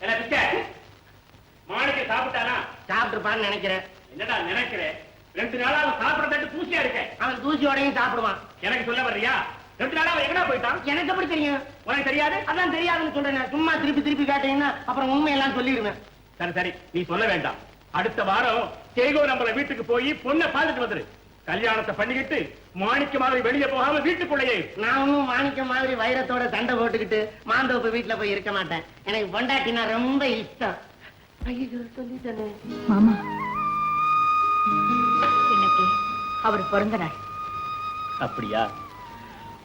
என்ன பிச்சை மாணிக்க சாப்பிட்டானா? சாப்பிட்டுருப்பான்னு நினைக்கிறேன். என்னடா நினைக்கிறேன் ரெண்டு நாளா அவன் சாப்பிட தட்டு தூசியா இருக்க. அவன் தூசியோடையும் சாப்பிடுவான். எனக்கு சொல்ல வர்றியா? ரெண்டு நாளா அவன் எங்கடா போயிட்டான்? எனக்கு எப்படி தெரியும்? உனக்கு தெரியாது? அதான் தெரியாதுன்னு சொல்றேன். சும்மா திருப்பி திருப்பி கேட்டீங்கன்னா அப்புறம் உண்மையெல்லாம் சொல்லிடுவேன். சரி சரி. நீ சொல்ல வேண்டாம். அடுத்த வாரம் சேகோ நம்மள வீட்டுக்கு போய் பொண்ணை பார்த்துட்டு வந்துரு. கல்யாணத்தை பண்ணிக்கிட்டு மாணிக்க மாதிரி வெளியே போகாம வீட்டுக்குள்ளேயே. இரு. நான் ஒன்றும் மாணிக்க மாதிரி வைரத்தோட சண்டை போட்டுக்கிட்டு மாந்தோப்பு வீட்டுல போய் இருக்க மாட்டேன். எனக்கு பொண்டாட்டினா ரொம்ப இஷ்டம். சொல்லிட்டேனே. மாமா. இன்னைக்கு அவர் பிறந்த நாள். அப்படியா?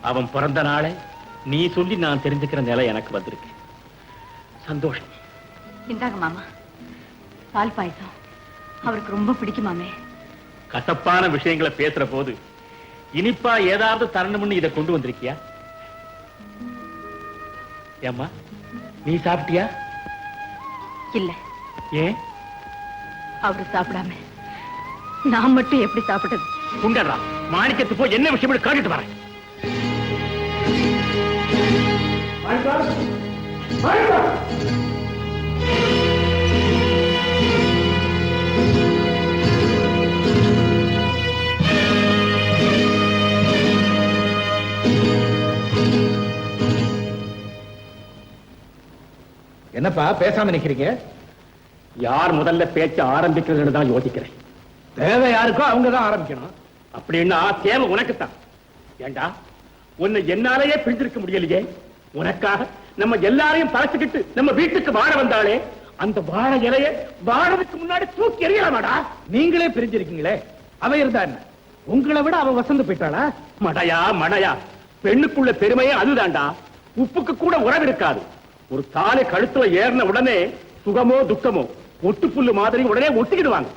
அவன் பிறந்த நாளை நீ சொல்லி நான் தெரிஞ்சுக்கிற நிலை எனக்கு வந்திருக்கு. சந்தோஷம். இந்தாங்க மாமா. பால் பாயசம். அவருக்கு ரொம்ப பிடிக்குமாமே கசப்பான விஷயங்களை பேசுற போது இனிப்பா ஏதாவது தரணும்னு இதை கொண்டு வந்திருக்கியா? ஏம்மா நீ சாப்பிட்டியா? இல்ல. ஏன்? அவரு சாப்பிடாம. நான் மட்டும் எப்படி சாப்பிட்டது? குண்டறா மாணிக்கத்து போய் என்ன விஷயம் காட்டிட்டு வரேன். என்னப்பா பேசாம நிக்கிறீங்க? யார் முதல்ல பேச்ச ஆரம்பிக்கிறதுன்னு தான் யோசிக்கிறேன். தேவை யாருக்கோ அவங்க தான் ஆரம்பிக்கணும். அப்படின்னா தேவை உனக்குத்தான். ஏண்டா உன்னை என்னாலேயே பிரிஞ்சிருக்க முடியலையே. உனக்காக நம்ம எல்லாரையும் பறச்சுக்கிட்டு நம்ம வீட்டுக்கு வாழ வந்தாலே அந்த வாழை இலைய வாழறதுக்கு முன்னாடி தூக்கி எறியலாமாடா? நீங்களே பிரிஞ்சிருக்கீங்களே. அவ இருந்தா என்ன? உங்களை விட அவ வசந்து போயிட்டாளா? மடையா மடையா. பெண்ணுக்குள்ள பெருமையே அதுதான்டா. உப்புக்கு கூட உறவு இருக்காது. ஒரு தாலி கழுத்துல ஏறின உடனே சுகமோ துக்கமோ ஒட்டுப்புல்லு மாதிரி உடனே ஒட்டிக்கிடுவாங்க.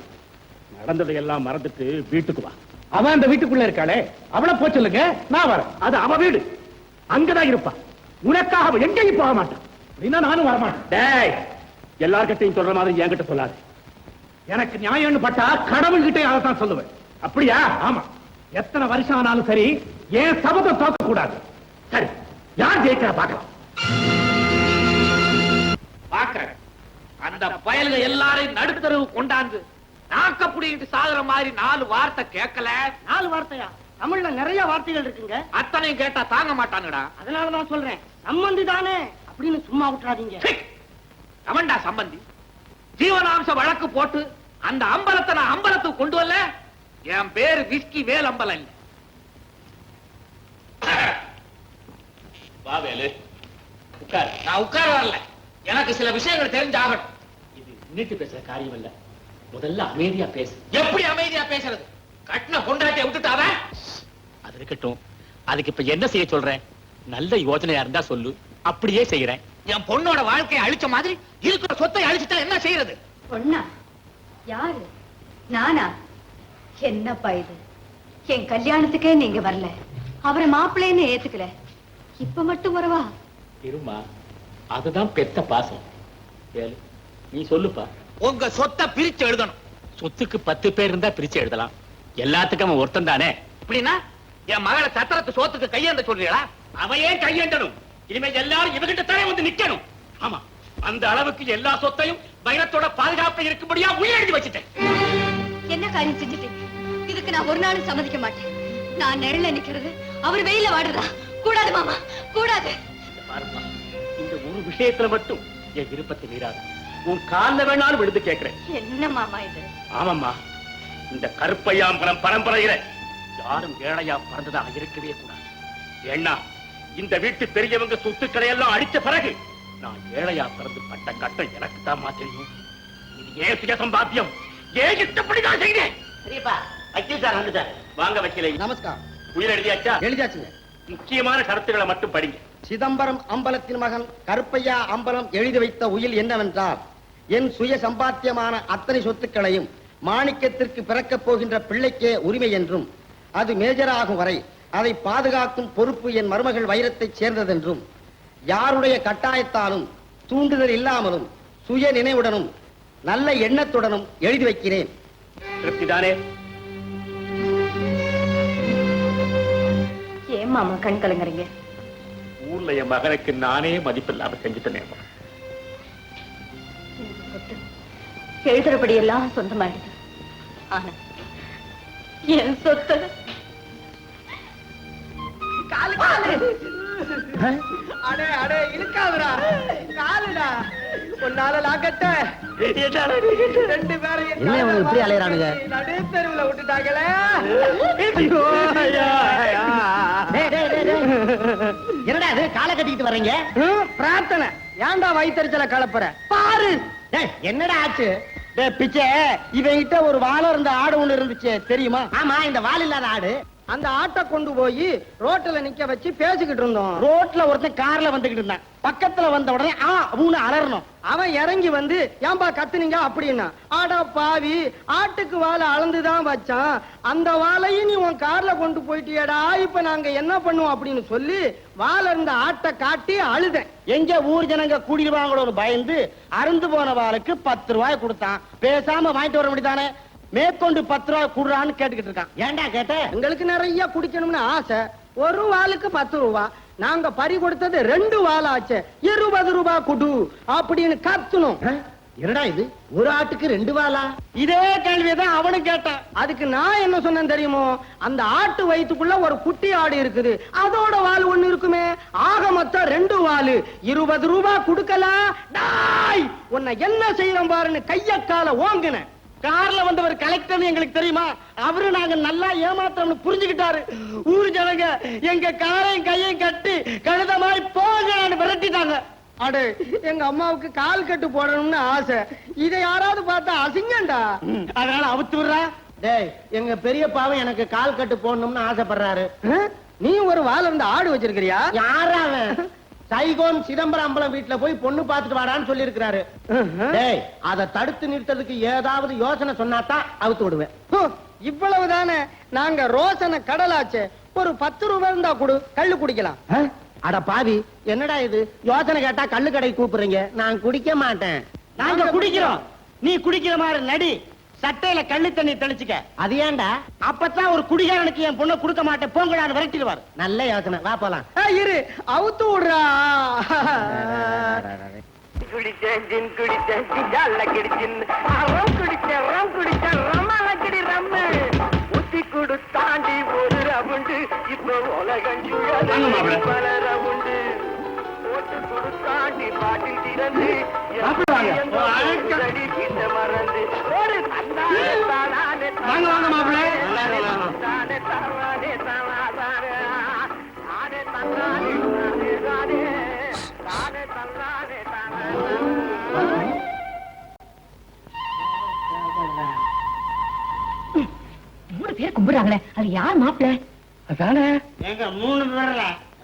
நடந்ததை எல்லாம் மறந்துட்டு வீட்டுக்கு வா. அவ அந்த வீட்டுக்குள்ள இருக்காளே. அவளை போய் சொல்லுங்க. நான் வரேன். அது அவ வீடு. அங்கதான் இருப்பா. உனக்காக அவ எங்கேயும் போக மாட்டான். அப்படின்னா நானும் வரமாட்டேன். டேய் எல்லார்கிட்டையும் சொல்ற மாதிரி என்கிட்ட சொல்லாது. எனக்கு நியாயம்னு பட்டா கடவுள்கிட்டே அதை தான் சொல்லுவேன். அப்படியா? ஆமா. எத்தனை வருஷம் ஆனாலும் சரி ஏன் சபதம் தோக்க கூடாது சரி யார் ஜெயிக்கிறா பார்க்கலாம். அந்த பயலுக எல்லாரையும் நடுத்தரவு கொண்டாந்து நாக்கப்புடிட்டு சாகுற மாதிரி நாலு வார்த்தை கேட்கல. நாலு வார்த்தையா? தமிழ்ல நிறைய வார்த்தைகள் இருக்குங்க. அத்தனையும் கேட்டா தாங்க மாட்டானுடா அதனால தான் சொல்றேன். சம்மந்தி தானே? அப்படின்னு சும்மா விட்டுறாதீங்க! அவன்டா சம்பந்தி. ஜீவனாம்ச வழக்கு போட்டு அந்த அம்பலத்தை நான் அம்பலத்துக்கு கொண்டு வரல. என் பேரு விஸ்கி வேல் அம்பலம் இல்ல. வா வேலு. உட்கார். நான் உட்கார வரல. எனக்கு சில விஷயங்கள் தெரிஞ்சாகணும் நீட்டு பேசுற காரியம் இல்ல முதல்ல அமைதியா பேசு. எப்படி அமைதியா பேசுறது? கட்டின கொண்டாட்டிய விட்டுட்டாவ அது இருக்கட்டும். அதுக்கு இப்ப என்ன செய்ய சொல்றேன்? நல்ல யோசனையா இருந்தா சொல்லு. அப்படியே செய்யறேன் என் பொண்ணோட வாழ்க்கையை அழிச்ச மாதிரி இருக்கிற சொத்தை அழிச்சுட்டா என்ன செய்யறது? பொண்ணா? யாரு? நானா? என்னப்பா இது? என் கல்யாணத்துக்கே நீங்க வரல. அவரை மாப்பிள்ளைன்னு ஏத்துக்கல. இப்ப மட்டும் வரவா? இருமா அதுதான் பெத்த பாசம். வேலு நீ சொல்லுப்பா. உங்க சொத்தை பிரிச்சு எழுதணும். சொத்துக்கு பத்து பேர் இருந்தா பிரிச்சு எழுதலாம். எல்லாத்துக்கும் அவன் ஒருத்தன் தானே. அப்படின்னா என் மகளை சத்திரத்து சோத்துக்கு கையேந்த சொல்றீங்களா? அவன் ஏன் கையேண்டணும் இனிமே எல்லாரும் இவகிட்ட தானே வந்து நிக்கணும். ஆமா அந்த அளவுக்கு எல்லா சொத்தையும் வைரத்தோட பாதுகாப்பு இருக்கும்படியா உயிர் எழுதி வச்சுட்டேன். என்ன காரியம் செஞ்சுட்டீங்க? இதுக்கு நான் ஒரு நாளும் சம்மதிக்க மாட்டேன். நான் நிழல நிக்கிறது அவர் வெயில வாடுறதா? கூடாது மாமா கூடாது. இந்த ஒரு விஷயத்துல மட்டும் என் விருப்பத்தை மீறாது. உன் கால்ல வேணாலும் விழுந்து கேட்கிறேன். என்ன மாமா இது? ஆமாம்மா. இந்த கருப்பையாம்பரம் பரம்பரையில யாரும் ஏழையா பிறந்ததாக இருக்கவே கூடாது. ஏன்னா இந்த வீட்டு பெரியவங்க சொத்துக்களை எல்லாம் அடிச்ச பிறகு நான் ஏழையா பிறந்து பட்ட கட்டம் எனக்கு தான் தெரியும். இது ஏன் சுய சம்பாத்தியம் ஏன் இஷ்டப்படி நான் செய்தேன்? சரிப்பா வக்கீல் சார் வந்துட்டாரு வாங்க வைக்கலை. நமஸ்காரம். உயிர் எழுதியாச்சா? எழுதியாச்சுங்க. முக்கியமான கருத்துக்களை மட்டும் படிங்க. சிதம்பரம் அம்பலத்தின் மகன் கருப்பையா அம்பலம் எழுதி வைத்த உயில் என்னவென்றால் என் சுய சம்பாத்தியமான அத்தனை சொத்துக்களையும் மாணிக்கத்திற்கு பிறக்கப் போகின்ற பிள்ளைக்கே உரிமை என்றும் அது மேஜராகும் வரை அதை பாதுகாக்கும் பொறுப்பு என் மருமகள் வைரத்தைச் சேர்ந்ததென்றும் யாருடைய கட்டாயத்தாலும் தூண்டுதல் இல்லாமலும் சுய நினைவுடனும் நல்ல எண்ணத்துடனும் எழுதி வைக்கிறேன். திருப்திதானே? ஏன் மாமா கண் கலங்குறீங்க? ஊர்ல என் மகனுக்கு நானே மதிப்பில்லாம செஞ்சுட்டேன் எழுதுறபடி எல்லாம் சொந்தமாயிடுது. ஆனா என் சொத்து. அடே அடே இழுக்காதடா. காலுடா. உன்னால லாக்கட்ட ரெண்டு பேரும் என்ன இவனுங்க இப்படி அலையறானுங்க? நடு தெருவுல விட்டுட்டாங்களே. டேய், டேய், டேய், டேய். என்னடா இது? காலை கட்டிக்கிட்டு வர்றீங்க? பிரார்த்தனை. ஏன்டா வயிற்றுச்சல கலப்புற? பாரு. டேய், என்னடா ஆச்சு? பிச்சை. இவன் கிட்ட ஒரு வாழ இருந்த ஆடு ஒண்ணு இருந்துச்சு. தெரியுமா? ஆமா இந்த வால் இல்லாத ஆடு. அந்த ஆட்டை கொண்டு போய் ரோட்ல நிக்க வச்சு பேசிக்கிட்டு இருந்தோம். ரோட்ல ஒருத்தன் கார்ல வந்துகிட்டு இருந்தான். பக்கத்துல வந்த உடனே ஆ ஊனு அலறணும். அவன் இறங்கி வந்து ஏன்பா கத்துனீங்க? அப்படின்னா ஆடா பாவி ஆட்டுக்கு வாழை அளந்துதான் வச்சான். அந்த வாழையும் நீ உன் கார்ல கொண்டு போயிட்டியடா. இப்ப நாங்க என்ன பண்ணுவோம்? அப்படின்னு சொல்லி வாழை இருந்த ஆட்டை காட்டி அழுதேன். எங்க ஊர் ஜனங்க கூடிடுவாங்களோன்னு பயந்து அருந்து போன வாளுக்கு பத்து ரூபாய் கொடுத்தான். பேசாம வாங்கிட்டு வர முடியுதானே? மேற்கொண்டு பத்து ரூபாய் குடுறான்னு கேட்டுக்கிட்டு இருக்கான். ஏன்டா கேட்ட? எங்களுக்கு நிறைய குடிக்கணும்னு ஆசை. ஒரு வாளுக்கு பத்து ரூபா. நாங்க பறி கொடுத்தது ரெண்டு வாள் ஆச்சு இருபது ரூபாய் குடு அப்படின்னு கத்தணும் என்னடா இது? ஒரு ஆட்டுக்கு ரெண்டு வாளா? இதே கேள்விதான் அவனும் கேட்டான். அதுக்கு நான் என்ன சொன்னேன் தெரியுமோ? அந்த ஆட்டு வயித்துக்குள்ள ஒரு குட்டி ஆடு இருக்குது. அதோட வால் ஒண்ணு இருக்குமே. ஆக மொத்தம் ரெண்டு வாலு இருபது ரூபாய் கொடுக்கலாம். உன்னை என்ன செய்யறோம் பாருன்னு கைய கால ஓங்கினேன். கார்ல வந்தவர் கலெக்டர் எங்களுக்கு தெரியுமா? அவரு நாங்க நல்லா ஏமாத்திரம்னு புரிஞ்சுக்கிட்டாரு. ஊர் ஜனங்க எங்க காரையும் கையையும் கட்டி கழுதமாய் போங்கன்னு விரட்டிட்டாங்க. அடே எங்க அம்மாவுக்கு கால் கட்டு போடணும்னு ஆசை. இதை யாராவது பார்த்தா அசிங்கண்டா அதனால அவுத்து விடுறா. டேய் எங்க பெரியப்பாவும் எனக்கு கால் கட்டு போடணும்னு ஆசைப்படுறாரு. நீ ஒரு வால் இருந்த ஆடு வச்சிருக்கிறியா? யாரா அவன்? சைகோன் சிதம்பரம் அம்பலம் வீட்டுல போய் பொண்ணு பார்த்துட்டு வாடான்னு சொல்லி இருக்கிறாரு அதை தடுத்து நிறுத்ததுக்கு ஏதாவது யோசனை சொன்னாதான் அவுத்து விடுவேன். இவ்வளவுதானே? நாங்க ரோசனை கடலாச்சே. ஒரு பத்து ரூபாய் இருந்தா கொடு கள்ளு குடிக்கலாம்? அட பாவி என்னடா இது? யோசனை கேட்டா கள்ளு கடை கூப்பிடுறீங்க. நான் குடிக்க மாட்டேன். நாங்க குடிக்கிறோம். நீ குடிக்கிற மாதிரி நடி. சட்டையில கள்ளு தண்ணி தெளிச்சுக்க. அது ஏன்டா? அப்பதான் ஒரு குடிகாரனுக்கு என் பொண்ணை கொடுக்க மாட்டேன். போங்கடான்னு விரட்டிடுவார். நல்ல யோசனை. வா போலாம். ஏய், இரு. அவுத்து விடுறா. குடிச்சேன் ஜின் குடிச்சேன் ஜிஜால கிடிச்சின். ரம் குடிச்சேன் ரம் குடிச்சேன். ரமால கிடி ரம்மு ஊத்தி கொடுத்தாண்டி ஒரு ரவுண்டு. இப்போ உலகம் வாங்க மாப்பிள்ளை. பல ரவுண்டு. போட்டு கொடுத்தாண்டி பாட்டில் திறந்து. மறந்து. ஒரு வாங்க, வாங்க மாப்பிள்ளை. மூணு பேர் கும்பிடுறாங்களே. அது யார் மாப்பிள்ள? அதானே? எங்க மூணு பேர்ல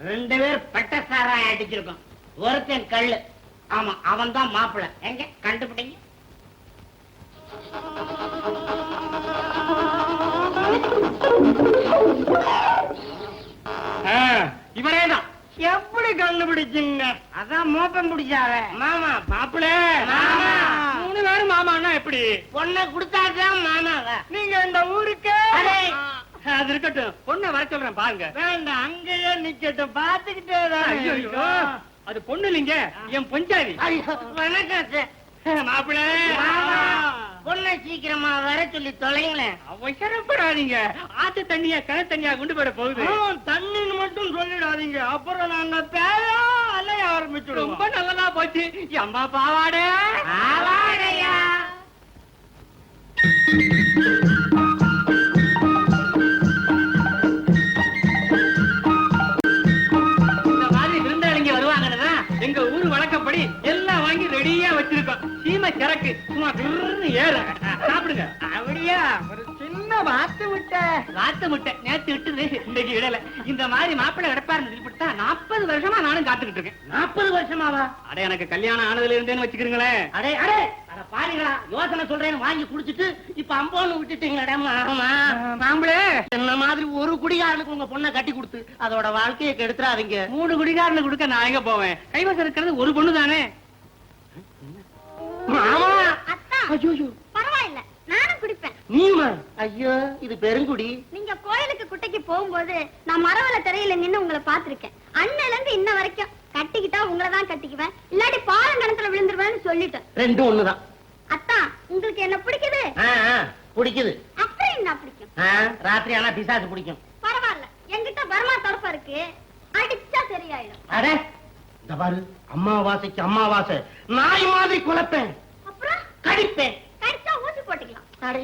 ரெண்டு பேர் பட்ட சாராயம் அடிச்சிருக்கோம். ஒருத்தன் கள்ளு ஆமா அவன் தான் மாப்பிள்ள. எங்க? கண்டுபிடிங்க. இவரே தான் எப்படி கண்டுபிடிச்சீங்க அதான் மோப்பம் பிடிச்சாரு மாமா மாப்பிள்ள மாமா. மூணு பேரும் மாமான்னா எப்படி? பொண்ணை கொடுத்தாதான் மாமாவா. நீங்க இந்த ஊருக்கு? அது இருக்கட்டும். பொண்ணை வர சொல்றேன் பாருங்க. வேண்டாம் அங்கேயே நிக்கட்டும். பாத்துக்கிட்டே. அது பொண்ணு இல்லைங்க. என் பொஞ்சாதி. வணக்கம் சார். மாப்பிள்ள பொண்ணை சீக்கிரமா வர சொல்லி தொலைங்களேன். அவசரப்படாதீங்க. ஆத்து தண்ணியா கிணத்து தண்ணியா கொண்டு போற போகுது. தண்ணின்னு மட்டும் சொல்லிடாதீங்க. அப்புறம் நாங்க பேரா அலைய ஆரம்பிச்சிடுவோம். ரொம்ப நல்லதா போச்சு. அம்மா பாவாடே? ஆவாடையா. சரக்கு சும்மா விருன்னு ஏற. சாப்பிடுங்க. அப்படியா? ஒரு சின்ன வாத்து விட்ட வாத்து முட்டை. நேத்து விட்டுது இன்னைக்கு இடல இந்த மாதிரி மாப்பிள்ளை கிடப்பாருன்னு சொல்லிவிட்டா நாற்பது வருஷமா நானும் காத்துக்கிட்டு இருக்கேன். நாற்பது வருஷமாவா? அட எனக்கு கல்யாணம் ஆனதுல இருந்தேன்னு வச்சுக்கிறீங்களேன் அடே அடே. அட பாருங்களா யோசனை சொல்றேன்னு வாங்கி குடிச்சிட்டு இப்ப அம்போன்னு விட்டுட்டீங்களடா மாமா மாம்பிளே என்ன மாதிரி ஒரு குடிகாரனுக்கு உங்க பொண்ணை கட்டி கொடுத்து அதோட வாழ்க்கையை கெடுத்துறாதீங்க. மூணு குடிகாரனு கொடுக்க நான் எங்க போவேன்? கைவசம் இருக்கிறது ஒரு பொண்ணு தானே மாமா! அத்தா பரவாயில்ல நானும் குடிப்பேன். நீமா? ஐயோ இது பெருங்குடி. நீங்க கோயிலுக்கு குட்டைக்கு போகும்போது நான் மரவல திரையில நின்னு உங்களை பாத்திருக்கேன் அண்ணில இருந்து இன்ன வரைக்கும் கட்டிக்கிட்டா உங்களை தான் கட்டிக்குவேன். இல்லாட்டி பாலம் கணத்துல விழுந்துருவேன்னு சொல்லிட்டேன். ரெண்டும் ஒண்ணுதான். அத்தா உங்களுக்கு என்ன பிடிக்குது? பிடிக்குது. அப்புறம் என்ன பிடிக்கும்? ராத்திரி ஆனா பிசாசு பிடிக்கும். பரவாயில்ல என்கிட்ட பர்மா தொடப்ப இருக்கு. அடிச்சா சரியாயிடும். அட இந்த பாரு அம்மாவாசைக்கு அம்மாவாசை. நாய் மாதிரி அப்புறம்? கடிப்பேன்.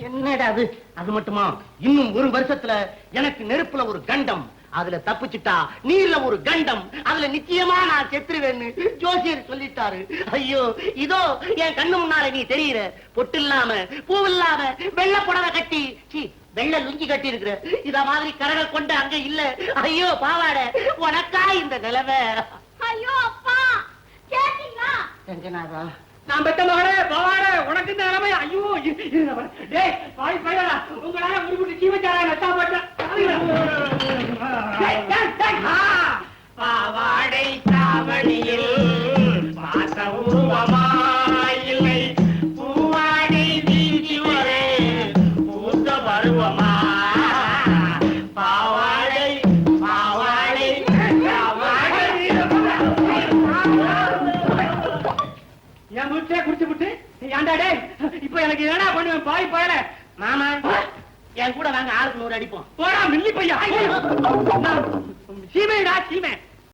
என்னடா அது? அது மட்டுமா? இன்னும் ஒரு வருஷத்துல எனக்கு நெருப்புல ஒரு கண்டம். அதுல தப்பிச்சுட்டா நீர்ல ஒரு கண்டம். அதுல நிச்சயமா நான் செத்துருவேன்னு ஜோசியர் சொல்லிட்டாரு. ஐயோ இதோ என் கண்ணு முன்னால நீ தெரியுற. பொட்டு இல்லாம பூ இல்லாம வெள்ளை புடவை கட்டி. சீ வெள்ளை லுங்கி கட்டி இருக்கிற இத மாதிரி கரகள் கொண்டு அங்க இல்ல. ஐயோ பாவாட உனக்கா இந்த நிலைமை? ஐயோ அப்பா! கேட்டீங்களா? ரங்கநாதா நான் பெத்த மகளே பவாடே உனக்கு இந்த நிலைமை ஐயோ. டேய் பாய் பையனா உங்களால முடிவுட்டு ஜீவச்சாரா நட்டா போட்டேன் பாவாடை தாவணியில் பாச உருவமாயில்லை டேய் இப்ப எனக்கு என்னடா பண்ணுவேன்? பாய் பயல மாமா என் கூட வாங்க ஆளுக்கு நூறு அடிப்போம். போடா மில்லி பையா சீமைடா சீமை.